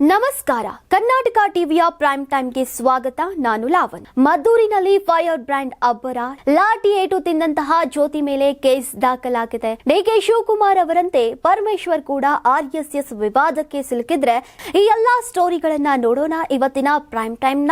ನಮಸ್ಕಾರ. ಕರ್ನಾಟಕ ಟಿವಿಯ ಪ್ರೈಮ್ ಟೈಮ್ಗೆ ಸ್ವಾಗತ. ನಾನು ಲಾವಣ್ ಮದ್ದೂರಿನಲ್ಲಿ ಫೈರ್ ಬ್ರ್ಯಾಂಡ್ ಅಬ್ಬರ. ಲಾಟಿ ಏಟು ತಿಂದಂತಹ ಜ್ಯೋತಿ ಮೇಲೆ ಕೇಸ್ ದಾಖಲಾಗಿದೆ. ಡಿಕೆ ಶಿವಕುಮಾರ್ ಅವರಂತೆ ಪರಮೇಶ್ವರ್ ಕೂಡ ಆರ್ಎಸ್ಎಸ್ ವಿವಾದಕ್ಕೆ ಸಿಲುಕಿದ್ರೆ ಈ ಎಲ್ಲಾ ಸ್ಟೋರಿಗಳನ್ನ ನೋಡೋಣ ಇವತ್ತಿನ ಪ್ರೈಮ್ ಟೈಮ್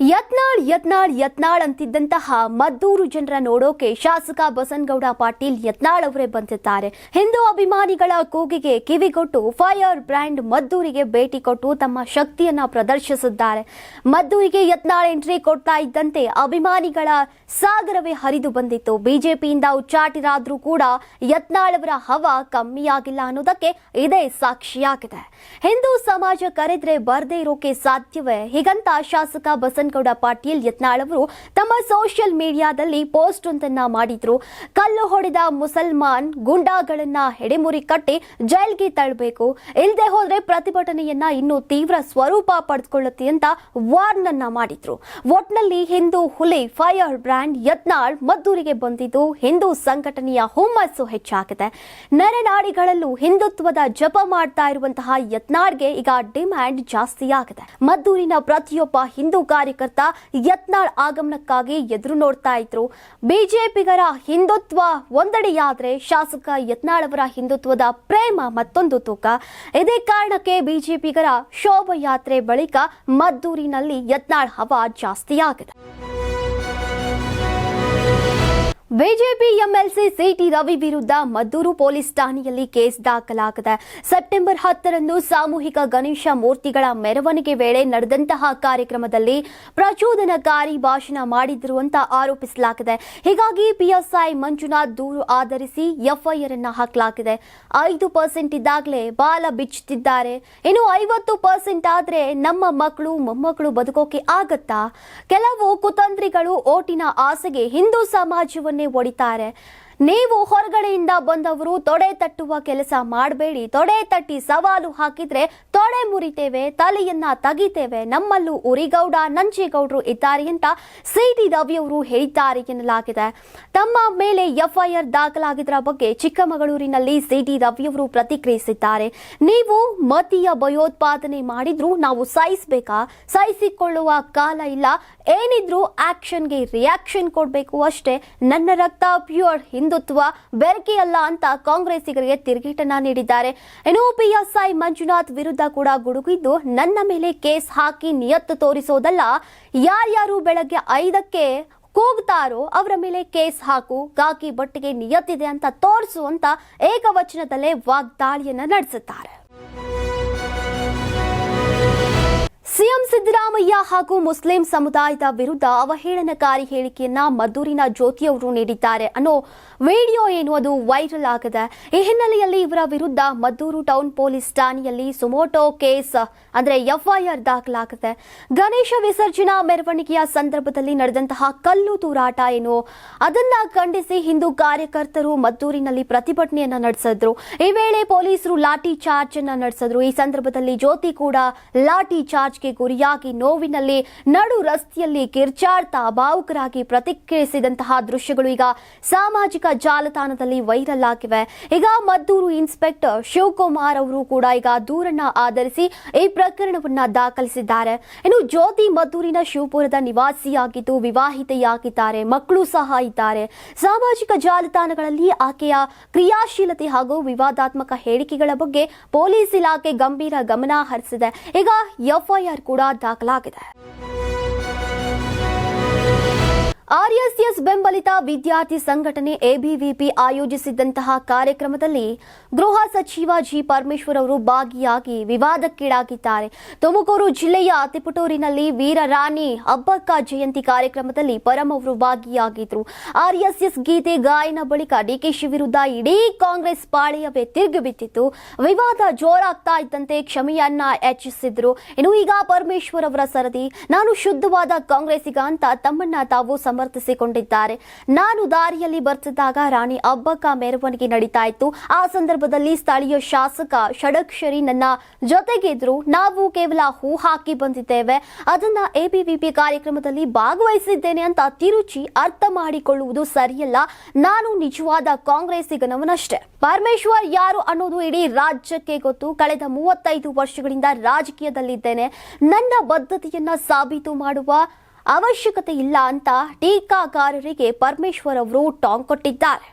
ಯತ್ನಾಳ್ ಯತ್ನಾಳ್ ಯತ್ನಾಳ್ ಅಂತಿದ್ದಂತಹ ಮದ್ದೂರು ಜನರ ನೋಡೋಕೆ ಶಾಸಕ ಬಸನಗೌಡ ಪಾಟೀಲ್ ಯತ್ನಾಳ್ ಅವರೇ ಬಂದಿದ್ದಾರೆ. ಹಿಂದೂ ಅಭಿಮಾನಿಗಳ ಕೂಗಿಗೆ ಕಿವಿಗೊಟ್ಟು ಫೈರ್ ಬ್ರ್ಯಾಂಡ್ ಮದ್ದೂರಿಗೆ ಭೇಟಿ ಕೊಟ್ಟು ತಮ್ಮ ಶಕ್ತಿಯನ್ನ ಪ್ರದರ್ಶಿಸಿದ್ದಾರೆ. ಮದ್ದೂರಿಗೆ ಯತ್ನಾಳ್ ಎಂಟ್ರಿ ಕೊಡ್ತಾ ಇದ್ದಂತೆ ಅಭಿಮಾನಿಗಳ ಸಾಗರವೇ ಹರಿದು ಬಂದಿತ್ತು. ಬಿಜೆಪಿಯಿಂದ ಉಚ್ಚಾಟಿರಾದ್ರೂ ಕೂಡ ಯತ್ನಾಳ್ ಅವರ ಹವ ಕಮ್ಮಿಯಾಗಿಲ್ಲ ಅನ್ನೋದಕ್ಕೆ ಇದೇ ಸಾಕ್ಷಿಯಾಗಿದೆ. ಹಿಂದೂ ಸಮಾಜ ಕರೆದ್ರೆ ಬರದೇ ಇರೋಕೆ ಸಾಧ್ಯವೇ? ಹೀಗಂತ ಶಾಸಕ ಬಸನಗೌಡ ಪಾಟೀಲ್ ಯತ್ನಾಳ್ ಅವರು ತಮ್ಮ ಸೋಷಿಯಲ್ ಮೀಡಿಯಾದಲ್ಲಿ ಪೋಸ್ಟ್ ಒಂದನ್ನ ಮಾಡಿದ್ರು. ಕಲ್ಲು ಹೊಡೆದ ಮುಸಲ್ಮಾನ್ ಗುಂಡಾಗಳನ್ನ ಹೆಡೆಮುರಿ ಕಟ್ಟಿ ಜೈಲ್ಗೆ ತಳ್ಳಬೇಕು ಇಲ್ಲದೆ ಹೋದ್ರೆ ಪ್ರತಿಭಟನೆಯನ್ನ ಇನ್ನೂ ತೀವ್ರ ಸ್ವರೂಪ ಪಡೆದುಕೊಳ್ಳುತ್ತೆ ಅಂತ ವಾರ್ನ್ ಅನ್ನ ಮಾಡಿದ್ರು. ಒಟ್ನಲ್ಲಿ ಹಿಂದೂ ಹುಲಿ ಫೈರ್ ಬ್ರ್ಯಾಂಡ್ ಯತ್ನಾಳ್ ಮದ್ದೂರಿಗೆ ಬಂದಿದ್ದು ಹಿಂದೂ ಸಂಘಟನೆಯ ಹುಮ್ಮಸ್ಸು ಹೆಚ್ಚಾಗಿದೆ. ನೆರೆನಾಡಿಗಳಲ್ಲೂ ಹಿಂದುತ್ವದ ಜಪ ಮಾಡ್ತಾ ಇರುವಂತಹ ಯತ್ನಾಳ್ಗೆ ಈಗ ಡಿಮ್ಯಾಂಡ್ ಜಾಸ್ತಿ ಆಗಿದೆ ಮದ್ದೂರಿನ ಪ್ರತಿಯೊಬ್ಬ ಹಿಂದೂ ಕಾರ್ಯಕರ್ತ ಯತ್ನಾಳ್ ಆಗಮನಕ್ಕಾಗಿ ಎದುರು ನೋಡ್ತಾ ಇದ್ರು. ಬಿಜೆಪಿಗರ ಹಿಂದುತ್ವ ಒಂದೆಡೆಯಾದ್ರೆ ಶಾಸಕ ಯತ್ನಾಳ್ ಅವರ ಹಿಂದುತ್ವದ ಪ್ರೇಮ ಮತ್ತೊಂದು ತೂಕ. ಇದೇ ಕಾರಣಕ್ಕೆ ಬಿಜೆಪಿಗರ ಶೋಭಯಾತ್ರೆ ಬಳಿಕ ಮದ್ದೂರಿನಲ್ಲಿ ಯತ್ನಾಳ್ ಹವಾ ಜಾಸ್ತಿಯಾಗಿದೆ. ಬಿಜೆಪಿ ಎಂಎಲ್ಸಿ ಸಿಟಿ ರವಿ ವಿರುದ್ಧ ಮದ್ದೂರು ಪೊಲೀಸ್ ಠಾಣೆಯಲ್ಲಿ ಕೇಸ್ ದಾಖಲಾಗಿದೆ. ಸೆಪ್ಟೆಂಬರ್ ಹತ್ತರಂದು ಸಾಮೂಹಿಕ ಗಣೇಶ ಮೂರ್ತಿಗಳ ಮೆರವಣಿಗೆ ವೇಳೆ ನಡೆದಂತಹ ಕಾರ್ಯಕ್ರಮದಲ್ಲಿ ಪ್ರಚೋದನಕಾರಿ ಭಾಷಣ ಮಾಡಿದ್ರು ಅಂತ ಆರೋಪಿಸಲಾಗಿದೆ. ಹೀಗಾಗಿ ಪಿಎಸ್ಐ ಮಂಜುನಾಥ್ ದೂರು ಆಧರಿಸಿ ಎಫ್ಐಆರ್ ಅನ್ನು ಹಾಕಲಾಗಿದೆ. ಐದು ಪರ್ಸೆಂಟ್ ಇದ್ದಾಗಲೇ ಬಾಲ ಬಿಚ್ಚುತ್ತಿದ್ದಾರೆ ಇನ್ನು ಐವತ್ತು ಪರ್ಸೆಂಟ್ ಆದರೆ ನಮ್ಮ ಮಕ್ಕಳು, ಮೊಮ್ಮಕ್ಕಳು ಬದುಕೋಕೆ ಆಗತ್ತಾ? ಕೆಲವು ಕುತಂತ್ರಿಗಳು ಓಟಿನ ಆಸೆಗೆ ಹಿಂದೂ ಸಮಾಜವನ್ನೇ ne vuoi ನೀವು ಹೊರಗಡೆಯಿಂದ ಬಂದವರು ತೊಡೆ ತಟ್ಟುವ ಕೆಲಸ ಮಾಡಬೇಡಿ. ತೊಡೆ ತಟ್ಟಿ ಸವಾಲು ಹಾಕಿದ್ರೆ ತೊಡೆ ಮುರಿತೇವೆ, ತಲೆಯನ್ನ ತಗಿತೇವೆ. ನಮ್ಮಲ್ಲೂ ಉರಿಗೌಡ, ನಂಜೇಗೌಡರು ಇದ್ದಾರೆ ಅಂತ ಸಿಟಿ ರವಿ ಅವರು ಹೇಳಿದ್ದಾರೆ ಎನ್ನಲಾಗಿದೆ. ತಮ್ಮ ಮೇಲೆ ಎಫ್ಐಆರ್ ದಾಖಲಾಗಿದ್ದರ ಬಗ್ಗೆ ಚಿಕ್ಕಮಗಳೂರಿನಲ್ಲಿ ಸಿಟಿ ರವಿ ಅವರು ಪ್ರತಿಕ್ರಿಯಿಸಿದ್ದಾರೆ. ನೀವು ಮತೀಯ ಭಯೋತ್ಪಾದನೆ ಮಾಡಿದ್ರು ನಾವು ಸಹಿಸಬೇಕಾ? ಸಹಿಸಿಕೊಳ್ಳುವ ಕಾಲ ಇಲ್ಲ. ಏನಿದ್ರು ಆಕ್ಷನ್ಗೆ ರಿಯಾಕ್ಷನ್ ಕೊಡಬೇಕು ಅಷ್ಟೇ. ನನ್ನ ರಕ್ತ ಪ್ಯೂರ್ ಹಿಂದುತ್ವ ಬೆರಕೆಯಲ್ಲ ಅಂತ ಕಾಂಗ್ರೆಸ್ಸಿಗರಿಗೆ ತಿರುಗೇಟನ್ನ ನೀಡಿದ್ದಾರೆ. ಇನ್ನು ಪಿಎಸ್ಐ ಮಂಜುನಾಥ್ ವಿರುದ್ಧ ಕೂಡ ಗುಡುಗಿದ್ದು ನನ್ನ ಮೇಲೆ ಕೇಸ್ ಹಾಕಿ ನಿಯತ್ತು ತೋರಿಸೋದಲ್ಲ, ಯಾರ್ಯಾರು ಬೆಳಗ್ಗೆ ಐದಕ್ಕೆ ಕೂಗ್ತಾರೋ ಅವರ ಮೇಲೆ ಕೇಸ್ ಹಾಕು, ಗಾಕಿ ಬಟ್ಟೆಗೆ ನಿಯತ್ತಿದೆ ಅಂತ ತೋರಿಸು ಅಂತ ಏಕವಚನದಲ್ಲೇ ವಾಗ್ದಾಳಿಯನ್ನ ನಡೆಸುತ್ತಾರೆ. ಸಿದ್ದರಾಮಯ್ಯ ಹಾಗೂ ಮುಸ್ಲಿಂ ಸಮುದಾಯದ ವಿರುದ್ಧ ಅವಹೇಳನಕಾರಿ ಹೇಳಿಕೆಯನ್ನ ಮದ್ದೂರಿನ ಜ್ಯೋತಿಯವರು ನೀಡಿದ್ದಾರೆ ಅನ್ನೋ ವಿಡಿಯೋ ಏನು, ಅದು ವೈರಲ್ ಆಗಿದೆ. ಈ ಹಿನ್ನೆಲೆಯಲ್ಲಿ ಇವರ ವಿರುದ್ಧ ಮದ್ದೂರು ಟೌನ್ ಪೊಲೀಸ್ ಠಾಣೆಯಲ್ಲಿ ಸುಮೋಟೋ ಕೇಸ್, ಅಂದ್ರೆ ಎಫ್ಐಆರ್ ದಾಖಲಾಗಿದೆ. ಗಣೇಶ ವಿಸರ್ಜನಾ ಮೆರವಣಿಗೆಯ ಸಂದರ್ಭದಲ್ಲಿ ನಡೆದಂತಹ ಕಲ್ಲು ತೂರಾಟ ಏನು, ಅದನ್ನ ಖಂಡಿಸಿ ಹಿಂದೂ ಕಾರ್ಯಕರ್ತರು ಮದ್ದೂರಿನಲ್ಲಿ ಪ್ರತಿಭಟನೆಯನ್ನ ನಡೆಸಿದ್ರು. ಈ ವೇಳೆ ಪೊಲೀಸರು ಲಾಠಿ ಚಾರ್ಜ್ ಅನ್ನ ನಡೆಸಿದ್ರು. ಈ ಸಂದರ್ಭದಲ್ಲಿ ಜ್ಯೋತಿ ಕೂಡ ಲಾಠಿ ಚಾರ್ಜ್ಗೆ ಗುರಿಯಾಗಿ ನೋವಿನಲ್ಲಿ ನಡು ರಸ್ತೆಯಲ್ಲಿ ಕಿರ್ಚಾಡ್ತಾ ಭಾವುಕರಾಗಿ ಪ್ರತಿಕ್ರಿಯಿಸಿದಂತಹ ದೃಶ್ಯಗಳು ಈಗ ಸಾಮಾಜಿಕ ಜಾಲತಾಣದಲ್ಲಿ ವೈರಲ್ ಆಗಿವೆ. ಈಗ ಮದ್ದೂರು ಇನ್ಸ್ಪೆಕ್ಟರ್ ಶಿವಕುಮಾರ್ ಅವರು ಕೂಡ ಈಗ ದೂರನ್ನ ಆಧರಿಸಿ ಈ ಪ್ರಕರಣವನ್ನ ದಾಖಲಿಸಿದ್ದಾರೆ. ಇನ್ನು ಜ್ಯೋತಿ ಮದ್ದೂರಿನ ಶಿವಪುರದ ನಿವಾಸಿಯಾಗಿದ್ದು ವಿವಾಹಿತೆಯಾಗಿದ್ದಾರೆ, ಮಕ್ಕಳು ಸಹ ಇದ್ದಾರೆ. ಸಾಮಾಜಿಕ ಜಾಲತಾಣಗಳಲ್ಲಿ ಆಕೆಯ ಕ್ರಿಯಾಶೀಲತೆ ಹಾಗೂ ವಿವಾದಾತ್ಮಕ ಹೇಳಿಕೆಗಳ ಬಗ್ಗೆ ಪೊಲೀಸ್ ಇಲಾಖೆ ಗಂಭೀರ ಗಮನ ಹರಿಸಿದೆ. ಈಗ ಎಫ್ಐಆರ್ ಕೂಡ ದಾಖಲಾಗಿದೆ ಆರ್ಎಸ್ಎಸ್ ಬೆಂಬಲಿತ ವಿದ್ಯಾರ್ಥಿ ಸಂಘಟನೆ ಎಬಿವಿಪಿ ಆಯೋಜಿಸಿದ್ದಂತಹ ಕಾರ್ಯಕ್ರಮದಲ್ಲಿ ಗೃಹ ಸಚಿವ ಜಿ ಪರಮೇಶ್ವರ್ ಅವರು ಭಾಗಿಯಾಗಿ ವಿವಾದಕ್ಕೀಡಾಗಿದ್ದಾರೆ. ತುಮಕೂರು ಜಿಲ್ಲೆಯ ತಿಪಟೂರಿನಲ್ಲಿ ವೀರರಾಣಿ ಅಬ್ಬಕ್ಕ ಜಯಂತಿ ಕಾರ್ಯಕ್ರಮದಲ್ಲಿ ಪರಂ ಅವರು ಭಾಗಿಯಾಗಿದ್ರು. ಆರ್ಎಸ್ಎಸ್ ಗೀತೆ ಗಾಯನ ಬಳಿಕ ಡಿಕೆಶಿ ವಿರುದ್ಧ ಇಡೀ ಕಾಂಗ್ರೆಸ್ ಪಾಳೆಯವೇ ತಿರುಗಿ ಬಿದ್ದಿತ್ತು. ವಿವಾದ ಜೋರಾಗ್ತಾ ಇದ್ದಂತೆ ಕ್ಷಮೆಯನ್ನ ಯಾಚಿಸಿದ್ರು ಇನ್ನು ಈಗ ಪರಮೇಶ್ವರ್ ಅವರ ಸರದಿ, ನಾನು ಶುದ್ಧವಾದ ಕಾಂಗ್ರೆಸ್ಸಿಗ ಅಂತ ತಮ್ಮನ್ನ ತಾವು ಸಮರ್ಥಿಸಿಕೊಂಡಿದ್ದಾರೆ. ನಾನು ದಾರಿಯಲ್ಲಿ ಬರ್ತಿದ್ದಾಗ ರಾಣಿ ಅಬ್ಬಕ್ಕ ಮೆರವಣಿಗೆ ನಡೀತಾ ಇತ್ತು ಆ ಸಂದರ್ಭದಲ್ಲಿ ಸ್ಥಳೀಯ ಶಾಸಕ ಷಡಕ್ಷರಿ ನನ್ನ ಜೊತೆಗಿದ್ರು. ನಾವು ಕೇವಲ ಹೂ ಹಾಕಿ ಬಂದಿದ್ದೇವೆ. ಅದನ್ನ ಎಬಿವಿಪಿ ಕಾರ್ಯಕ್ರಮದಲ್ಲಿ ಭಾಗವಹಿಸಿದ್ದೇನೆ ಅಂತ ತಿರುಚಿ ಅರ್ಥ ಮಾಡಿಕೊಳ್ಳುವುದು ಸರಿಯಲ್ಲ. ನಾನು ನಿಜವಾದ ಕಾಂಗ್ರೆಸ್ಸಿಗನವನಷ್ಟೇ ಪರಮೇಶ್ವರ್ ಯಾರು ಅನ್ನೋದು ಇಡೀ ರಾಜ್ಯಕ್ಕೆ ಗೊತ್ತು. ಕಳೆದ ಮೂವತ್ತೈದು ವರ್ಷಗಳಿಂದ ರಾಜಕೀಯದಲ್ಲಿದ್ದೇನೆ. ನನ್ನ ಬದ್ಧತೆಯನ್ನ ಸಾಬೀತು ಮಾಡುವ ಅವಶ್ಯಕತೆ ಇಲ್ಲ ಅಂತ ಟೀಕಾಕಾರರಿಗೆ ಪರಮೇಶ್ವರ್ ಅವರು ಟಾಂಗ್ ಕೊಟ್ಟಿದ್ದಾರೆ.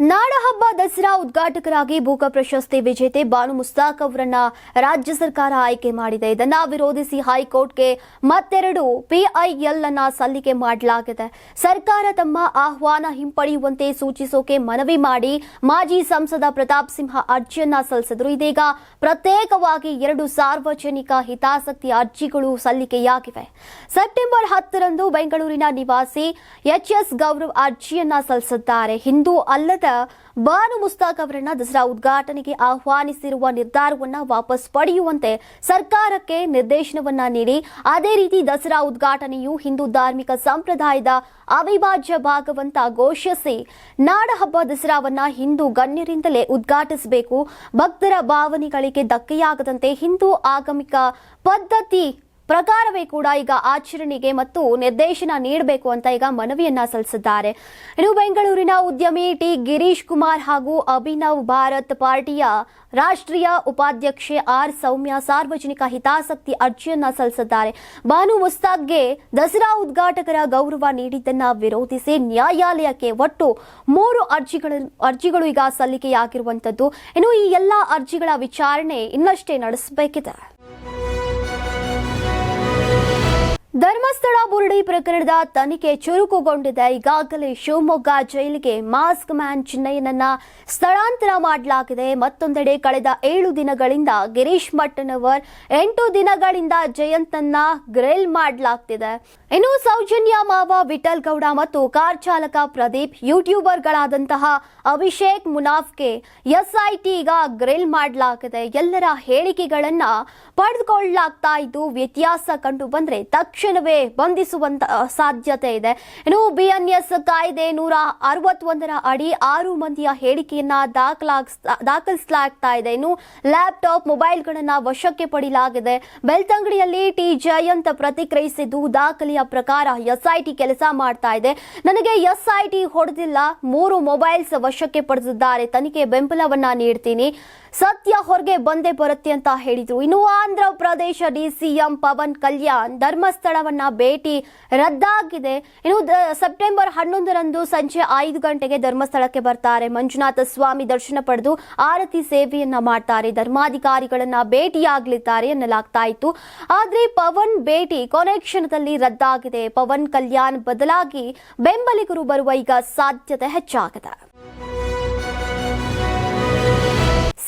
ನಾಡಹಬ್ಬ ದಸರಾ ಉದ್ಘಾಟಕರಾಗಿ ಭೂಕ ಪ್ರಶಸ್ತಿ ವಿಜೇತೆ ಬಾನು ಮುಸ್ತಾಕ್ ಅವರನ್ನ ರಾಜ್ಯ ಸರ್ಕಾರ ಆಯ್ಕೆ ಮಾಡಿದೆ. ಇದನ್ನ ವಿರೋಧಿಸಿ ಹೈಕೋರ್ಟ್ಗೆ ಮತ್ತೆರಡು ಪಿಐಎಲ್ ಅನ್ನ ಸಲ್ಲಿಕೆ ಮಾಡಲಾಗಿದೆ. ಸರ್ಕಾರ ತಮ್ಮ ಆಹ್ವಾನ ಹಿಂಪಡೆಯುವಂತೆ ಸೂಚಿಸೋಕೆ ಮನವಿ ಮಾಡಿ ಮಾಜಿ ಸಂಸದ ಪ್ರತಾಪ್ ಸಿಂಹ ಅರ್ಜಿಯನ್ನ ಸಲ್ಲಿಸಿದ್ರು. ಇದೀಗ ಪ್ರತ್ಯೇಕವಾಗಿ ಎರಡು ಸಾರ್ವಜನಿಕ ಹಿತಾಸಕ್ತಿ ಅರ್ಜಿಗಳು ಸಲ್ಲಿಕೆಯಾಗಿವೆ. ಸೆಪ್ಟೆಂಬರ್ ಹತ್ತರಂದು ಬೆಂಗಳೂರಿನ ನಿವಾಸಿ ಎಚ್ ಎಸ್ ಗೌರವ್ ಅರ್ಜಿಯನ್ನ ಸಲ್ಲಿಸಿದ್ದಾರೆ. ಹಿಂದೂ ಅಲ್ಲದ ಬಾನು ಮುಸ್ತಾಕ್ ಅವರನ್ನ ದಸರಾ ಉದ್ಘಾಟನೆಗೆ ಆಹ್ವಾನಿಸಿರುವ ನಿರ್ಧಾರವನ್ನ ವಾಪಸ್ ಪಡೆಯುವಂತೆ ಸರ್ಕಾರಕ್ಕೆ ನಿರ್ದೇಶನವನ್ನ ನೀಡಿ, ಅದೇ ರೀತಿ ದಸರಾ ಉದ್ಘಾಟನೆಯು ಹಿಂದೂ ಧಾರ್ಮಿಕ ಸಂಪ್ರದಾಯದ ಅವಿಭಾಜ್ಯ ಭಾಗವಂತ ಘೋಷಿಸಿ ನಾಡಹಬ್ಬ ದಸರಾವನ್ನ ಹಿಂದೂ ಗಣ್ಯರಿಂದಲೇ ಉದ್ಘಾಟಿಸಬೇಕು. ಭಕ್ತರ ಭಾವನೆಗಳಿಗೆ ಧಕ್ಕೆಯಾಗದಂತೆ ಹಿಂದೂ ಆಗಮಿಕ ಪದ್ಧತಿ ಪ್ರಕಾರವೇ ಕೂಡ ಈಗ ಆಚರಣೆಗೆ ಮತ್ತು ನಿರ್ದೇಶನ ನೀಡಬೇಕು ಅಂತ ಈಗ ಮನವಿಯನ್ನ ಸಲ್ಲಿಸಿದ್ದಾರೆ. ಇನ್ನು ಬೆಂಗಳೂರಿನ ಉದ್ಯಮಿ ಟಿ ಗಿರೀಶ್ ಕುಮಾರ್ ಹಾಗೂ ಅಭಿನವ್ ಭಾರತ್ ಪಾರ್ಟಿಯ ರಾಷ್ಟ್ರೀಯ ಉಪಾಧ್ಯಕ್ಷೆ ಆರ್ ಸೌಮ್ಯ ಸಾರ್ವಜನಿಕ ಹಿತಾಸಕ್ತಿ ಅರ್ಜಿಯನ್ನ ಸಲ್ಲಿಸಿದ್ದಾರೆ. ಬಾನು ಮುಸ್ತಾಕ್ಗೆ ದಸರಾ ಉದ್ಘಾಟಕರ ಗೌರವ ನೀಡಿದ್ದನ್ನ ವಿರೋಧಿಸಿ ನ್ಯಾಯಾಲಯಕ್ಕೆ ಒಟ್ಟು ಮೂರು ಅರ್ಜಿಗಳು ಅರ್ಜಿಗಳು ಈಗ ಸಲ್ಲಿಕೆಯಾಗಿರುವಂತದ್ದು ಇನ್ನು ಈ ಎಲ್ಲಾ ಅರ್ಜಿಗಳ ವಿಚಾರಣೆ ಇನ್ನಷ್ಟೇ ನಡೆಸಬೇಕಿದೆ. ಧರ್ಮಸ್ಥಳ ಬುರುಡಿ ಪ್ರಕರಣದ ತನಿಖೆ ಚುರುಕುಗೊಂಡಿದೆ. ಈಗಾಗಲೇ ಶಿವಮೊಗ್ಗ ಜೈಲಿಗೆ ಮಾಸ್ಕ್ ಮ್ಯಾನ್ ಚಿನ್ನಯ್ಯನನ್ನ ಸ್ಥಳಾಂತರ ಮಾಡಲಾಗಿದೆ. ಮತ್ತೊಂದೆಡೆ ಕಳೆದ ಏಳು ದಿನಗಳಿಂದ ಗಿರೀಶ್ ಮಟ್ಟನವರ್ ಎಂಟು ದಿನಗಳಿಂದ ಜಯಂತನ್ನ ಗ್ರಿಲ್ ಮಾಡಲಾಗ್ತಿದೆ. ಇನ್ನು ಸೌಜನ್ಯ ಮಾವ ವಿಠಲ್ ಗೌಡ ಮತ್ತು ಕಾರ್ ಚಾಲಕ ಪ್ರದೀಪ್ ಯೂಟ್ಯೂಬರ್ಗಳಾದಂತಹ ಅಭಿಷೇಕ್ ಮುನಾಫ್ಗೆ ಎಸ್ಐಟಿ ಈಗ ಗ್ರಿಲ್ ಮಾಡಲಾಗಿದೆ. ಎಲ್ಲರ ಹೇಳಿಕೆಗಳನ್ನ ಪಡೆದುಕೊಳ್ಳಲಾಗ್ತಾ ಇದ್ದು ವ್ಯತ್ಯಾಸ ಕಂಡು ಬಂದ್ರೆ ತಕ್ಷಣವೇ ಬಂಧಿಸುವಂತ ಸಾಧ್ಯತೆ ಇದೆ. ಇನ್ನು ಬಿಎನ್ಎಸ್ ಕಾಯ್ದೆ ನೂರ ಅರವತ್ತೊಂದರ ಅಡಿ ಆರು ಮಂದಿಯ ಹೇಳಿಕೆಯನ್ನ ದಾಖಲಿಸಲಾಗ್ತಾ ಇದೆ. ಇನ್ನು ಲ್ಯಾಪ್ಟಾಪ್ ಮೊಬೈಲ್ಗಳನ್ನ ವಶಕ್ಕೆ ಪಡೆಯಲಾಗಿದೆ ಬೆಳ್ತಂಗಡಿಯಲ್ಲಿ ಟಿ ಜಯಂತ್ ಪ್ರತಿಕ್ರಿಯಿಸಿದ್ದು ದಾಖಲೆಯ ಪ್ರಕಾರ ಎಸ್ಐಟಿ ಕೆಲಸ ಮಾಡ್ತಾ ಇದೆ. ನನಗೆ ಎಸ್ಐಟಿ ಹೊಡೆದಿಲ್ಲ, ಮೂರು ಮೊಬೈಲ್ಸ್ ವಶಕ್ಕೆ ಪಡೆದಿದ್ದಾರೆ. ತನಿಖೆ ಬೆಂಬಲವನ್ನ ನೀಡ್ತೀನಿ. ಸತ್ಯ ಹೊರಗೆ ಬಂದೇ ಬರುತ್ತೆ ಅಂತ ಹೇಳಿದ್ರು. ಇನ್ನು ಆಂಧ್ರ ಪ್ರದೇಶ ಡಿಸಿಎಂ ಪವನ್ ಕಲ್ಯಾಣ್ ಧರ್ಮಸ್ಥಳವನ್ನ ಭೇಟಿ ರದ್ದಾಗಿದೆ. ಇನ್ನು ಸೆಪ್ಟೆಂಬರ್ ಹನ್ನೊಂದರಂದು ಸಂಜೆ ಐದು ಗಂಟೆಗೆ ಧರ್ಮಸ್ಥಳಕ್ಕೆ ಬರ್ತಾರೆ. ಮಂಜುನಾಥ ಸ್ವಾಮಿ ದರ್ಶನ ಪಡೆದು ಆರತಿ ಸೇವೆಯನ್ನ ಮಾಡ್ತಾರೆ. ಧರ್ಮಾಧಿಕಾರಿಗಳನ್ನ ಭೇಟಿಯಾಗಲಿದ್ದಾರೆ ಎನ್ನಲಾಗ್ತಾ ಇತ್ತು. ಆದ್ರೆ ಪವನ್ ಭೇಟಿ ಕೊನೆ ಕ್ಷಣದಲ್ಲಿ ರದ್ದಾಗಿದೆ. ಪವನ್ ಕಲ್ಯಾಣ್ ಬದಲಾಗಿ ಬೆಂಬಲಿಗರು ಬರುವ ಈಗ ಸಾಧ್ಯತೆ ಹೆಚ್ಚಾಗಿದೆ.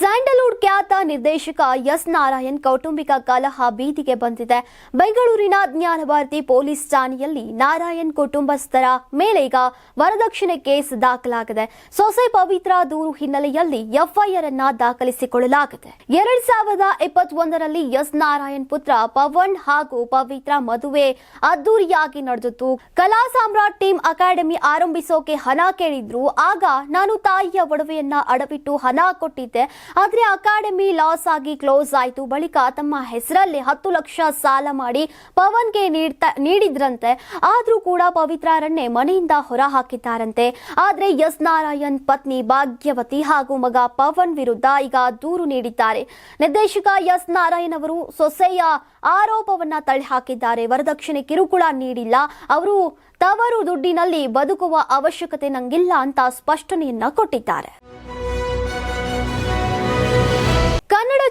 ಸ್ಯಾಂಡಲ್ವುಡ್ ಖ್ಯಾತ ನಿರ್ದೇಶಕ ಎಸ್ ನಾರಾಯಣ್ ಕೌಟುಂಬಿಕ ಕಲಹ ಬೀದಿಗೆ ಬಂದಿದೆ. ಬೆಂಗಳೂರಿನ ಜ್ಞಾನಭಾರತಿ ಪೊಲೀಸ್ ಠಾಣೆಯಲ್ಲಿ ನಾರಾಯಣ್ ಕುಟುಂಬಸ್ಥರ ಮೇಲೆ ಈಗ ವರದಕ್ಷಿಣೆ ಕೇಸ್ ದಾಖಲಾಗಿದೆ. ಸೊಸೆ ಪವಿತ್ರ ದೂರು ಹಿನ್ನೆಲೆಯಲ್ಲಿ ಎಫ್ಐಆರ್ ಅನ್ನ ದಾಖಲಿಸಿಕೊಳ್ಳಲಾಗಿದೆ. ಎರಡ್ ಸಾವಿರದ ಇಪ್ಪತ್ತೊಂದರಲ್ಲಿ ಎಸ್ ನಾರಾಯಣ್ ಪುತ್ರ ಪವನ್ ಹಾಗೂ ಪವಿತ್ರ ಮದುವೆ ಅದ್ದೂರಿಯಾಗಿ ನಡೆದಿತ್ತು. ಕಲಾ ಸಾಮ್ರಾಟ್ ಟೀಮ್ ಅಕಾಡೆಮಿ ಆರಂಭಿಸೋಕೆ ಹಣ ಕೇಳಿದ್ರು. ಆಗ ನಾನು ತಾಯಿಯ ಒಡವೆಯನ್ನ ಅಡವಿಟ್ಟು ಹಣ ಕೊಟ್ಟಿದ್ದೆ. ಆದ್ರೆ ಅಕಾಡೆಮಿ ಲಾಸ್ ಆಗಿ ಕ್ಲೋಸ್ ಆಯಿತು. ಬಳಿಕ ತಮ್ಮ ಹೆಸರಲ್ಲಿ ಹತ್ತು ಲಕ್ಷ ಸಾಲ ಮಾಡಿ ಪವನ್ಗೆ ನೀಡ್ತಾ, ನೀಡಿದ್ರಂತೆ. ಆದರೂ ಕೂಡ ಪವಿತ್ರಾರಣ್ಯ ಮನೆಯಿಂದ ಹೊರ ಹಾಕಿದ್ದಾರಂತೆ. ಆದರೆ ಎಸ್ ನಾರಾಯಣ್ ಪತ್ನಿ ಭಾಗ್ಯವತಿ ಹಾಗೂ ಮಗ ಪವನ್ ವಿರುದ್ಧ ಈಗ ದೂರು ನೀಡಿದ್ದಾರೆ. ನಿರ್ದೇಶಕ ಎಸ್ ನಾರಾಯಣ್ ಅವರು ಸೊಸೆಯ ಆರೋಪವನ್ನ ತಳ್ಳಿಹಾಕಿದ್ದಾರೆ. ವರದಕ್ಷಿಣೆ ಕಿರುಕುಳ ನೀಡಿಲ್ಲ. ಅವರು ತವರು ದುಡ್ಡಿನಲ್ಲಿ ಬದುಕುವ ಅವಶ್ಯಕತೆ ನಂಗಿಲ್ಲ ಅಂತ ಸ್ಪಷ್ಟನೆಯನ್ನ ಕೊಟ್ಟಿದ್ದಾರೆ.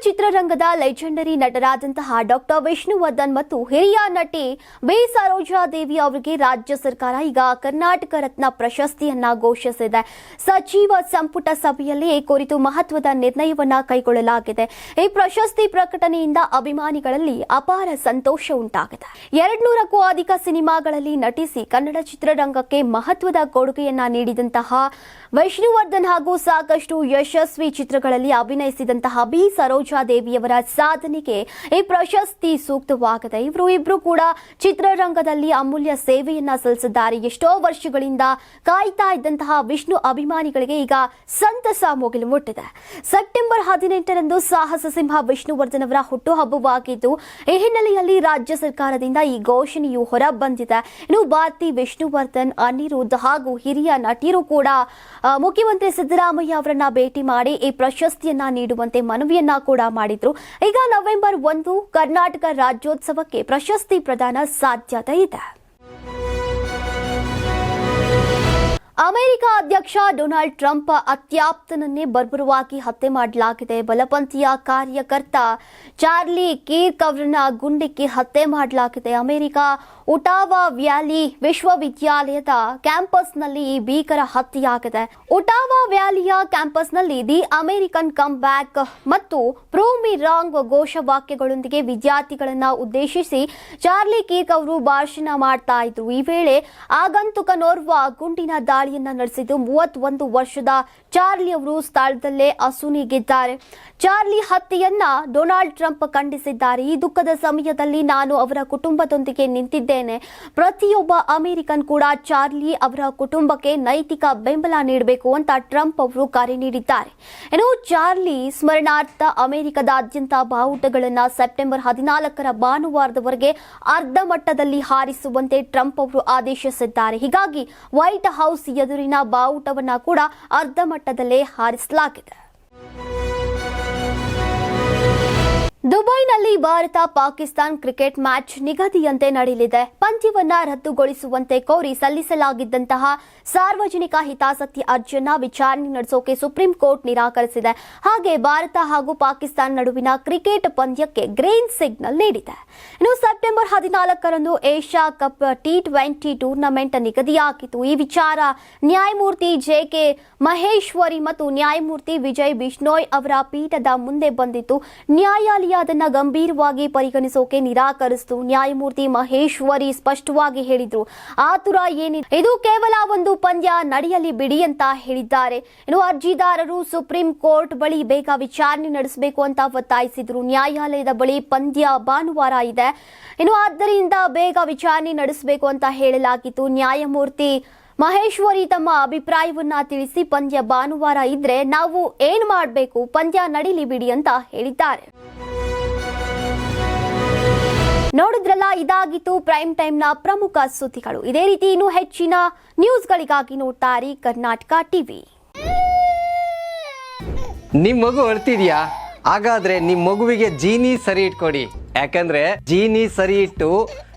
ಚಿತ್ರರಂಗದ ಲೆಜೆಂಡರಿ ನಟರಾದಂತಹ ಡಾಕ್ಟರ್ ವಿಷ್ಣುವರ್ಧನ್ ಮತ್ತು ಹಿರಿಯ ನಟಿ ಬಿ ಸರೋಜಾದೇವಿ ಅವರಿಗೆ ರಾಜ್ಯ ಸರ್ಕಾರ ಈಗ ಕರ್ನಾಟಕ ರತ್ನ ಪ್ರಶಸ್ತಿಯನ್ನ ಘೋಷಿಸಿದೆ. ಸಚಿವ ಸಂಪುಟ ಸಭೆಯಲ್ಲಿ ಈ ಕುರಿತು ಮಹತ್ವದ ನಿರ್ಣಯವನ್ನ ಕೈಗೊಳ್ಳಲಾಗಿದೆ. ಈ ಪ್ರಶಸ್ತಿ ಪ್ರಕಟಣೆಯಿಂದ ಅಭಿಮಾನಿಗಳಲ್ಲಿ ಅಪಾರ ಸಂತೋಷ ಉಂಟಾಗಿದೆ. ಎರಡ್ನೂರಕ್ಕೂ ಅಧಿಕ ಸಿನಿಮಾಗಳಲ್ಲಿ ನಟಿಸಿ ಕನ್ನಡ ಚಿತ್ರರಂಗಕ್ಕೆ ಮಹತ್ವದ ಕೊಡುಗೆಯನ್ನ ನೀಡಿದಂತಹ ವಿಷ್ಣುವರ್ಧನ್ ಹಾಗೂ ಸಾಕಷ್ಟು ಯಶಸ್ವಿ ಚಿತ್ರಗಳಲ್ಲಿ ಅಭಿನಯಿಸಿದಂತಹ ಬಿ ಸರೋಜಾ ದೇವಿಯವರ ಸಾಧನೆಗೆ ಈ ಪ್ರಶಸ್ತಿ ಸೂಕ್ತವಾಗಿದೆ ಇವರು ಇಬ್ರು ಕೂಡ ಚಿತ್ರರಂಗದಲ್ಲಿ ಅಮೂಲ್ಯ ಸೇವೆಯನ್ನ ಸಲ್ಲಿಸಿದ್ದಾರೆ. ಎಷ್ಟೋ ವರ್ಷಗಳಿಂದ ಕಾಯ್ತಾ ಇದ್ದಂತಹ ವಿಷ್ಣು ಅಭಿಮಾನಿಗಳಿಗೆ ಈಗ ಸಂತಸ ಮುಗಿಲು ಮುಟ್ಟಿದೆ. ಸೆಪ್ಟೆಂಬರ್ ಹದಿನೆಂಟರಂದು ಸಾಹಸ ಸಿಂಹ ವಿಷ್ಣುವರ್ಧನ್ ಅವರ ಹುಟ್ಟುಹಬ್ಬವಾಗಿದ್ದು, ಈ ಹಿನ್ನೆಲೆಯಲ್ಲಿ ರಾಜ್ಯ ಸರ್ಕಾರದಿಂದ ಈ ಘೋಷಣೆಯು ಹೊರ ಬಂದಿದೆ ಇನ್ನು ಭಾರತಿ ವಿಷ್ಣುವರ್ಧನ್ ಅನಿರುದ್ಧ ಹಾಗೂ ಹಿರಿಯ ನಟಿಯರು ಕೂಡ ಮುಖ್ಯಮಂತ್ರಿ ಸಿದ್ದರಾಮಯ್ಯ ಅವರನ್ನ ಭೇಟಿ ಮಾಡಿ ಈ ಪ್ರಶಸ್ತಿಯನ್ನ ನೀಡುವಂತೆ ಮನವಿಯನ್ನ ಕೂಡ ಮಾಡಿದ್ರು. ಈಗ ನವೆಂಬರ್ ಒಂದು, ಕರ್ನಾಟಕ ರಾಜ್ಯೋತ್ಸವಕ್ಕೆ ಪ್ರಶಸ್ತಿ ಪ್ರದಾನ ಸಾಧ್ಯತೆ ಇದೆ. ಅಮೆರಿಕ ಅಧ್ಯಕ್ಷ ಡೊನಾಲ್ಡ್ ಟ್ರಂಪ್ ಅತ್ಯಾಪ್ತನನ್ನೇ ಬರ್ಬರವಾಗಿ ಹತ್ಯೆ ಮಾಡಲಾಗಿದೆ. ಬಲಪಂಥೀಯ ಕಾರ್ಯಕರ್ತ ಚಾರ್ಲಿ ಕೀರ್ಕ್ ಅವರನ್ನ ಗುಂಡಿಕ್ಕಿ ಹತ್ಯೆ ಮಾಡಲಾಗಿದೆ. ಅಮೆರಿಕ ಉಟಾವಾ ವ್ಯಾಲಿ ವಿಶ್ವವಿದ್ಯಾಲಯದ ಕ್ಯಾಂಪಸ್ನಲ್ಲಿ ಈ ಭೀಕರ ಹತ್ಯೆಯಾಗಿದೆ. ಉಟಾವಾ ವ್ಯಾಲಿಯ ಕ್ಯಾಂಪಸ್ನಲ್ಲಿ ದಿ ಅಮೆರಿಕನ್ ಕಮ್ ಬ್ಯಾಕ್ ಮತ್ತು ಪ್ರೂವ್ ಮಿ ರಾಂಗ್ ಘೋಷವಾಕ್ಯಗಳೊಂದಿಗೆ ವಿದ್ಯಾರ್ಥಿಗಳನ್ನ ಉದ್ದೇಶಿಸಿ ಚಾರ್ಲಿ ಕೀಕ್ ಅವರು ಭಾಷಣ ಮಾಡ್ತಾ ಇದ್ರು. ಈ ವೇಳೆ ಆಗಂತುಕನೋರ್ವ ಗುಂಡಿನ ದಾಳಿಯನ್ನ ನಡೆಸಿದ್ದು ಮೂವತ್ತೊಂದು ವರ್ಷದ ಚಾರ್ಲಿ ಅವರು ಸ್ಥಳದಲ್ಲೇ ಅಸುನೀಗಿದ್ದಾರೆ. ಚಾರ್ಲಿ ಹತ್ಯೆಯನ್ನ ಡೊನಾಲ್ಡ್ ಟ್ರಂಪ್ ಖಂಡಿಸಿದ್ದಾರೆ. ಈ ದುಃಖದ ಸಮಯದಲ್ಲಿ ನಾನು ಅವರ ಕುಟುಂಬದೊಂದಿಗೆ ನಿಂತಿದ್ದೇನೆ ಪ್ರತಿಯೊಬ್ಬ ಅಮೆರಿಕನ್ ಕೂಡ ಚಾರ್ಲಿ ಅವರ ಕುಟುಂಬಕ್ಕೆ ನೈತಿಕ ಬೆಂಬಲ ನೀಡಬೇಕು ಅಂತ ಟ್ರಂಪ್ ಅವರು ಕರೆ ನೀಡಿದ್ದಾರೆ. ಇನ್ನು ಚಾರ್ಲಿ ಸ್ಮರಣಾರ್ಥ ಅಮೆರಿಕದಾದ್ಯಂತ ಬಾವುಟಗಳನ್ನು ಸೆಪ್ಟೆಂಬರ್ ಹದಿನಾಲ್ಕರ ಭಾನುವಾರದವರೆಗೆ ಅರ್ಧ ಮಟ್ಟದಲ್ಲಿ ಹಾರಿಸುವಂತೆ ಟ್ರಂಪ್ ಅವರು ಆದೇಶಿಸಿದ್ದಾರೆ. ಹೀಗಾಗಿ ವೈಟ್ ಹೌಸ್ ಎದುರಿನ ಬಾವುಟವನ್ನ ಕೂಡ ಅರ್ಧ ಮಟ್ಟದಲ್ಲೇ ಹಾರಿಸಲಾಗಿದೆ. ದುಬೈನಲ್ಲಿ ಭಾರತ ಪಾಕಿಸ್ತಾನ್ ಕ್ರಿಕೆಟ್ ಮ್ಯಾಚ್ ನಿಗದಿಯಂತೆ ನಡೆಯಲಿದೆ. ಪಂದ್ಯವನ್ನ ರದ್ದುಗೊಳಿಸುವಂತೆ ಕೋರಿ ಸಲ್ಲಿಸಲಾಗಿದ್ದಂತಹ ಸಾರ್ವಜನಿಕ ಹಿತಾಸಕ್ತಿ ಅರ್ಜಿಯನ್ನ ವಿಚಾರಣೆ ನಡೆಸೋಕೆ ಸುಪ್ರೀಂ ಕೋರ್ಟ್ ನಿರಾಕರಿಸಿದೆ. ಹಾಗೆ ಭಾರತ ಹಾಗೂ ಪಾಕಿಸ್ತಾನ ನಡುವಿನ ಕ್ರಿಕೆಟ್ ಪಂದ್ಯಕ್ಕೆ ಗ್ರೀನ್ ಸಿಗ್ನಲ್ ನೀಡಿದೆ. ಇನ್ನು ಸೆಪ್ಟೆಂಬರ್ ಹದಿನಾಲ್ಕರಂದು Asia cup T twenty tournament ನಿಗದಿಯಾಗಿತ್ತು. ಈ ವಿಚಾರ ನ್ಯಾಯಮೂರ್ತಿ ಜೆ ಕೆ ಮಹೇಶ್ವರಿ ಮತ್ತು ನ್ಯಾಯಮೂರ್ತಿ ವಿಜಯ್ ಬಿಷ್ಣೋಯ್ ಅವರ ಪೀಠದ ಮುಂದೆ ಬಂದಿತ್ತು. ನ್ಯಾಯಾಲಯ ಅದನ್ನ ಗಂಭೀರವಾಗಿ ಪರಿಗಣಿಸೋಕೆ ನಿರಾಕರಿಸಿತು. ನ್ಯಾಯಮೂರ್ತಿ ಮಹೇಶ್ವರಿ ಸ್ಪಷ್ಟವಾಗಿ ಹೇಳಿದ್ರು. ಆತುರ ಏನಿದೆ, ಇದು ಕೇವಲ ಒಂದು ಪಂದ್ಯ, ನಡೆಯಲಿ ಬಿಡಿ ಅಂತ ಹೇಳಿದ್ದಾರೆ. ಇನ್ನು ಅರ್ಜಿದಾರರು ಸುಪ್ರೀಂ ಕೋರ್ಟ್ ಬಳಿ ಬೇಗ ವಿಚಾರಣೆ ನಡೆಸಬೇಕು ಅಂತ ಒತ್ತಾಯಿಸಿದ್ರು. ನ್ಯಾಯಾಲಯದ ಬಳಿ ಪಂದ್ಯ ಭಾನುವಾರ ಇದೆ. ಇನ್ನು ಆದ್ದರಿಂದ ಬೇಗ ವಿಚಾರಣೆ ನಡೆಸಬೇಕು ಅಂತ ಹೇಳಲಾಗಿತ್ತು. ನ್ಯಾಯಮೂರ್ತಿ ಮಹೇಶ್ವರಿ ತಮ್ಮ ಅಭಿಪ್ರಾಯವನ್ನ ತಿಳಿಸಿ ಪಂದ್ಯ ಭಾನುವಾರ ಇದ್ರೆ ನಾವು ಏನ್ ಮಾಡಬೇಕು? ಪಂದ್ಯ ನಡೀಲಿ ಬಿಡಿ ಅಂತ ಹೇಳಿದ್ದಾರೆ. ನೋಡಿದ್ರಲ್ಲ, ಇದಾಗಿತ್ತು ಪ್ರೈಮ್ ಟೈಮ್ನ ಪ್ರಮುಖ ಸುದ್ದಿಗಳು. ಇದೇ ರೀತಿ ಇನ್ನೂ ಹೆಚ್ಚಿನ ನ್ಯೂಸ್ಗಳಿಗಾಗಿ ನೋಡ್ತಾ ಇರಿ ಕರ್ನಾಟಕ ಟಿವಿ ನಿಮ್ ಮಗು ಅಳ್ತಿದ್ಯಾ ಹಾಗಾದ್ರೆ ನಿಮ್ ಮಗುವಿಗೆ ಜೀನಿ ಸರಿ ಇಟ್ಕೊಡಿ. ಯಾಕಂದ್ರೆ ಜೀನಿ ಸರಿ ಇಟ್ಟು